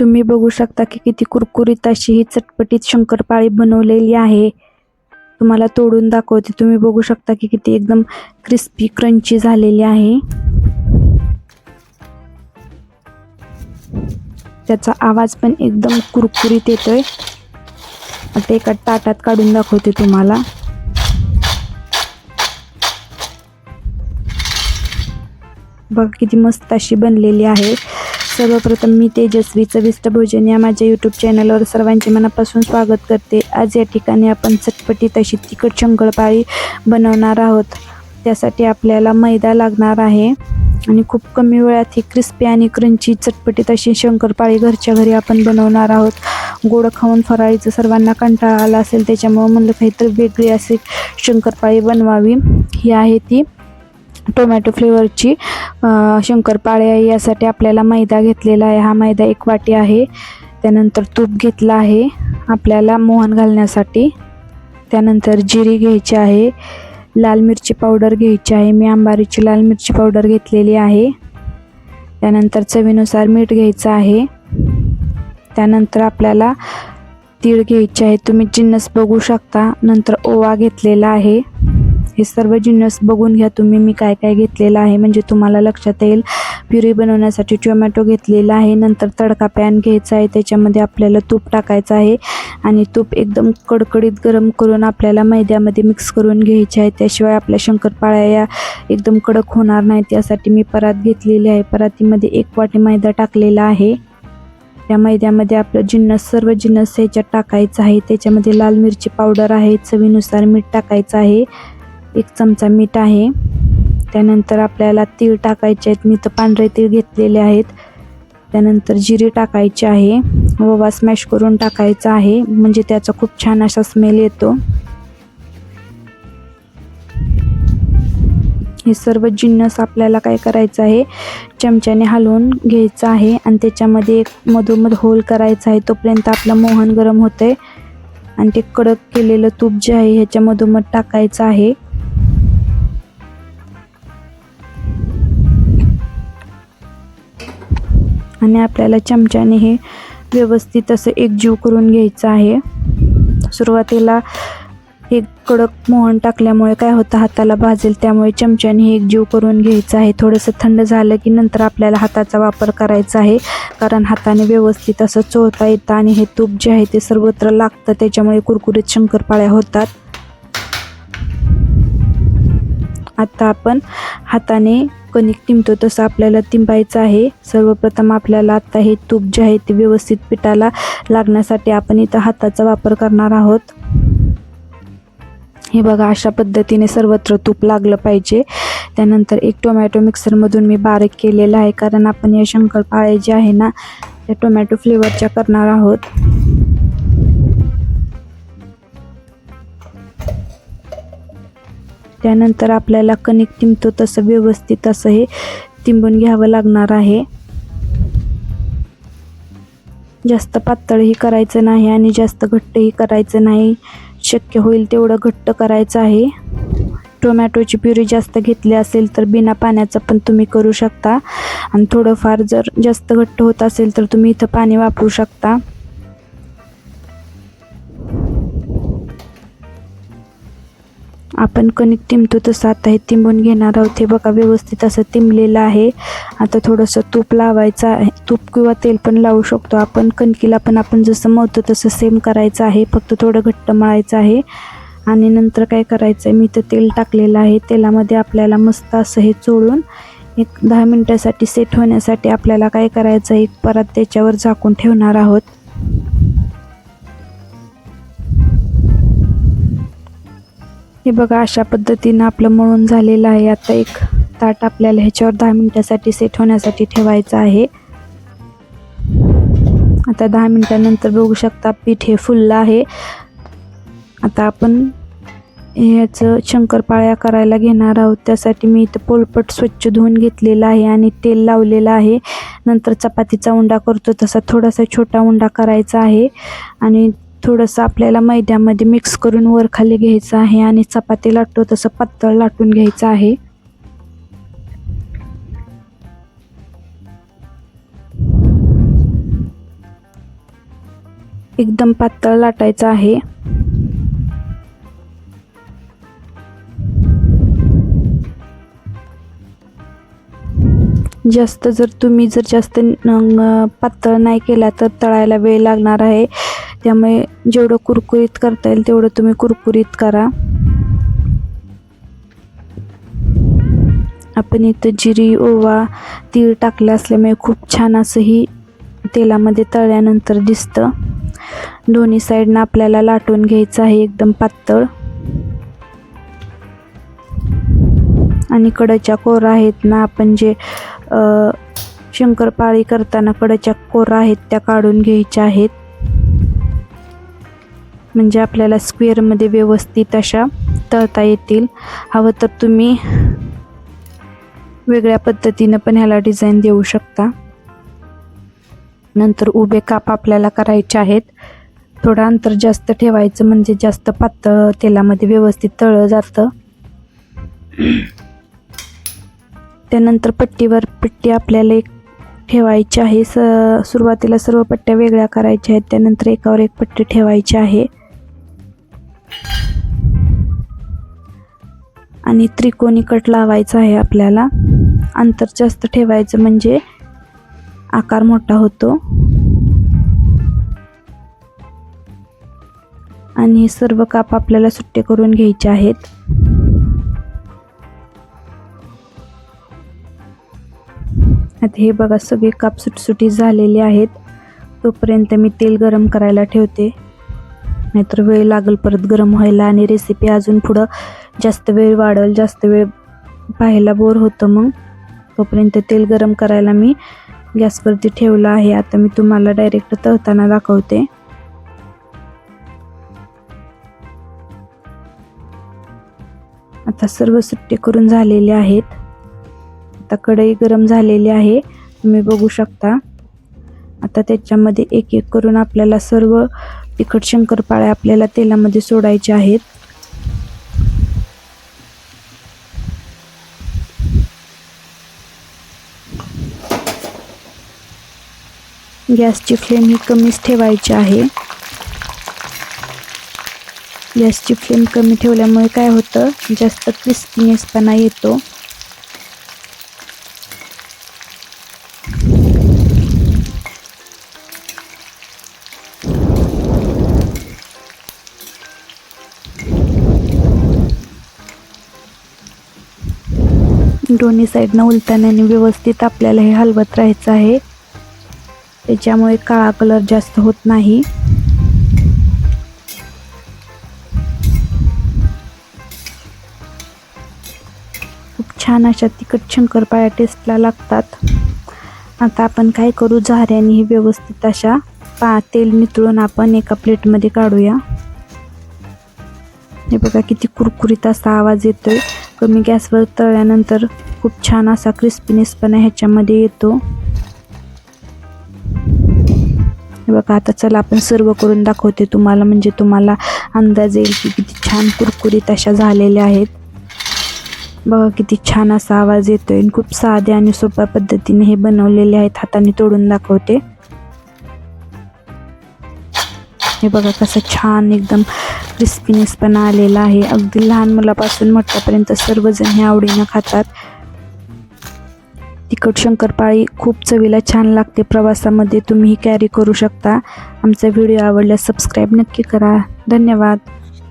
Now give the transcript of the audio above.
तुम्ही बघू शकता की किती कुरकुरीत अशी ही चटपटीत शंकरपाळी बनवलेली आहे. तुम्हाला तोडून दाखवते. तुम्ही बघू शकता की किती एकदम क्रिस्पी क्रंची झालेली आहे. त्याचा आवाज पण एकदम कुरकुरीत येतोय. आता एका ताटात काढून दाखवते तुम्हाला. बघा किती मस्त अशी बनलेली आहे. सर्वप्रथम मी तेजस्वी चविष्ट भोजन या माझ्या यूट्यूब चॅनलवर सर्वांचे मनापासून स्वागत करते. आज या ठिकाणी आपण चटपटीत अशी तिखट शंकरपाळी बनवणार आहोत. त्यासाठी आपल्याला मैदा लागणार आहे आणि खूप कमी वेळात ही क्रिस्पी आणि क्रंची चटपटीत अशी शंकरपाळी घरच्या घरी आपण बनवणार आहोत. गोड खाऊन फराळीचं सर्वांना कंटाळा आला असेल त्याच्यामुळं म्हणलं काहीतरी वेगळी अशी शंकरपाळी बनवावी. ही आहे ती. टोमॅटो फ्लेवरची अ, आहे यासाठी आपल्याला मैदा घेतलेला आहे. हा मैदा एक वाटी आहे. त्यानंतर तूप घेतला आहे. आपल्याला मोहन घालण्यासाठी. त्यानंतर जिरी घ्यायची आहे. लाल मिरची पावडर घ्यायची आहे. मी अंबारीची लाल मिरची पावडर घेतलेली आहे. त्यानंतर चवीनुसार मीठ घ्यायचं आहे. त्यानंतर आपल्याला तीळ घ्यायचे आहे. तुम्ही जिन्नस बघू शकता. नंतर ओवा घेतलेला आहे. हे सर्व जिन्नस बघून घ्या. तुम्ही मी काय काय घेतलेलं आहे? म्हणजे तुम्हाला लक्षात येईल प्युरी बनवण्यासाठी टोमॅटो घेतलेला आहे. नंतर तडका पॅन घ्यायचा आहे. त्याच्यामध्ये आपल्याला तूप टाकायचं आहे. आणि तूप एकदम कडकडीत गरम करून आपल्याला मैद्यामध्ये मिक्स करून घ्यायचे आहे. त्याशिवाय आपल्या शंकरपाळ्या या एकदम कडक होणार नाहीत. यासाठी मी परात घेतलेली आहे. परातीमध्ये एक वाटी मैदा टाकलेला आहे. त्या मैद्यामध्ये आपलं जिन्नस सर्व जिन्नस ह्याच्यात टाकायचं आहे. त्याच्यामध्ये लाल मिरची पावडर आहे. चवीनुसार मीठ टाकायचं आहे. एक चमचा मीठ आहे. त्यानंतर आपल्याला तीळ टाकायचे आहेत. मी तर पांढरे तीळ घेतलेले आहेत. त्यानंतर जिरे टाकायचे आहे. ओवा स्मॅश करून टाकायचा आहे. म्हणजे त्याचा खूप छान असा स्मेल येतो. हे सर्व जिन्नस आपल्याला काय करायचं आहे? चमच्याने हलवून घ्यायचं आहे. आणि त्याच्यामध्ये एक मधोमध होल करायचा आहे. तोपर्यंत आपलं मोहन गरम होते आणि ते कडक केलेलं तूप जे आहे ह्याच्या मधोमध टाकायचं आहे. आणि आपल्याला चमच्याने हे व्यवस्थित असं एकजीव करून घ्यायचं आहे. सुरुवातीला हे कडक मोहन टाकल्यामुळे काय होतं? हाताला भाजेल त्यामुळे चमच्याने हे एकजीव करून घ्यायचं आहे. थोडंसं थंड झालं की नंतर आपल्याला हाताचा वापर करायचा आहे. कारण हाताने व्यवस्थित असं चोळता येतं आणि हे तूप जे आहे ते सर्वत्र लागतं त्याच्यामुळे कुरकुरीत शंकरपाळ्या होतात. आता आपण हाताने कणिक टिंबतो तसं आपल्याला तिंबायचं आहे. सर्वप्रथम आपल्याला आता हे तूप जे आहे ते व्यवस्थित पिठाला लागण्यासाठी आपण इथं हाताचा वापर करणार आहोत. हे बघा अशा पद्धतीने सर्वत्र तूप लागलं पाहिजे. त्यानंतर एक टोमॅटो मिक्सरमधून मी बारीक केलेला आहे कारण आपण या शंकरपाळे जे आहे ना त्या टोमॅटो फ्लेवरच्या करणार आहोत. त्यानंतर आपल्याला कणिक टिंबतो तसं व्यवस्थित असं हे तिंबून घ्यावं लागणार आहे. जास्त पातळही करायचं नाही आणि जास्त घट्टही करायचं नाही. शक्य होईल तेवढं घट्ट करायचं आहे. टोमॅटोची प्युरी जास्त घेतली असेल तर बिना पाण्याचं पण तुम्ही करू शकता. आणि थोडंफार जर जास्त घट्ट होत असेल तर तुम्ही इथं पाणी वापरू शकता. आपण कणिक टिंबतो तसं आता हे तिंबून घेणार आहोत. हे बघा व्यवस्थित असं तिंबलेलं आहे. आता थोडंसं तूप लावायचं आहे. तूप किंवा तेल पण लावू शकतो. आपण कणकीला पण आपण जसं मळतो तसं सेम करायचं आहे. फक्त थोडं घट्ट मळायचं आहे. आणि नंतर काय करायचं आहे? मी तर तेल टाकलेलं आहे. तेलामध्ये आपल्याला मस्त असं हे चोळून एक दहा मिनटासाठी सेट होण्यासाठी आपल्याला काय करायचं आहे? परत त्याच्यावर झाकून ठेवणार आहोत. हे बघा अशा पद्धतीनं आपलं मळून झालेलं आहे. आता एक ताट आपल्याला ह्याच्यावर दहा मिनटासाठी सेट होण्यासाठी ठेवायचं आहे. आता दहा मिनटानंतर बघू शकता पीठ हे फुललं आहे. आता आपण ह्याचं शंकरपाळ्या करायला घेणार आहोत. त्यासाठी मी इथं पोलपट स्वच्छ धुवून घेतलेला आहे आणि तेल लावलेलं आहे. नंतर चपातीचा उंडा करतो. तसा थोडासा छोटा उंडा करायचा आहे. आणि थोडंसं आपल्याला मैद्यामध्ये मिक्स करून वर खाली घ्यायचं आहे आणि चपाती लाटतो तसं पातळ लाटून घ्यायचं आहे. एकदम पातळ लाटायचं आहे. जास्त जर तुम्ही जर जास्त पातळ नाही केला तर तळायला वेळ लागणार आहे. त्यामुळे जेवढं कुरकुरीत करता येईल तेवढं तुम्ही कुरकुरीत करा. आपण इथं जिरी ओवा तीळ टाकलं असल्यामुळे खूप छान असंही तेलामध्ये तळल्यानंतर दिसतं. दोन्ही साईडनं आपल्याला लाटून घ्यायचं आहे एकदम पातळ. आणि कडच्या कोरा आहेत ना आपण जे शंकरपाळी करताना कडच्या कोरा आहेत त्या काढून घ्यायच्या आहेत. म्हणजे आपल्याला स्क्वेअरमध्ये व्यवस्थित अशा तळता येतील. हवं तर तुम्ही वेगळ्या पद्धतीनं पण ह्याला डिझाईन देऊ शकता. नंतर उभे काप आपल्याला करायचे आहेत. थोडं अंतर जास्त ठेवायचं म्हणजे जास्त पातळ तेलामध्ये व्यवस्थित तळलं जातं. त्यानंतर पट्टीवर पट्टी आपल्याला एक ठेवायची आहे. स सुरुवातीला सर्व पट्ट्या वेगळ्या करायच्या आहेत. त्यानंतर एकावर एक पट्टी ठेवायची आहे. आणि त्रिकोणी कट लावायचा आहे आपल्याला. अंतर जास्त ठेवायचं म्हणजे आकार मोठा होतो. आणि हे सर्व काप आपल्याला सुट्टे करून घ्यायचे आहेत. आता हे बघा सगळे काप सुटसुटीत झालेले आहेत. तोपर्यंत मी तेल गरम करायला ठेवते. नाहीतर वेळ लागेल परत गरम व्हायला आणि रेसिपी अजून पुढं जास्त वेळ वाढेल जास्त वेळ पाहायला बोर होतं मग. तोपर्यंत तेल गरम करायला मी गॅसवरती ठेवलं आहे. आता मी तुम्हाला डायरेक्ट तळताना दाखवते. आता सर्व सुट्टे करून झालेले आहेत. आता कढई गरम झालेली आहे. तुम्ही बघू शकता. आता त्याच्यामध्ये एक एक करून आपल्याला सर्व तिखट शंकरपाळ्या आपल्याला तेलामध्ये सोडायच्या आहेत. गॅसची फ्लेम ही कमीच ठेवायची आहे. गॅसची फ्लेम कमी ठेवल्यामुळे काय होतं? जास्त क्रिस्पीनेसपणा येतो. दोन्ही साईडनं उलताण्याने व्यवस्थित आपल्याला हे हलवत राहायचं आहे. त्याच्यामुळे काळा कलर जास्त होत नाही. खूप छान अशा तिखट शंकरपाळ्या टेस्टला लागतात. आता आपण काय करू? झाऱ्याने हे व्यवस्थित अशा पा तेल नितळून आपण एका प्लेटमध्ये काढूया. हे बघा किती कुरकुरीत असा आवाज येतोय. कमी गॅसवर तळल्यानंतर खूप छान असा क्रिस्पीनेसपणा ह्याच्यामध्ये येतो. बघा आता चला आपण सर्व करून दाखवते तुम्हाला. म्हणजे तुम्हाला अंदाज येईल की किती छान कुरकुरीत अशा झालेल्या आहेत. बघा किती छान असा आवाज येतोय. आणि खूप साध्या आणि सोप्या पद्धतीने हे बनवलेले आहेत. हाताने तोडून दाखवते. हे बघा कसं छान एकदम क्रिस्पीनेस पण आलेला आहे. अगदी लहान मुलापासून मोठ्यापर्यंत सर्वजण हे आवडीनं खातात. तिखट शंकरपाळी खूप चवीला छान लागते प्रवासामध्ये. तुम्ही कॅरी करू शकता. आमचा व्हिडिओ आवडल्यास सबस्क्राईब नक्की करा. धन्यवाद.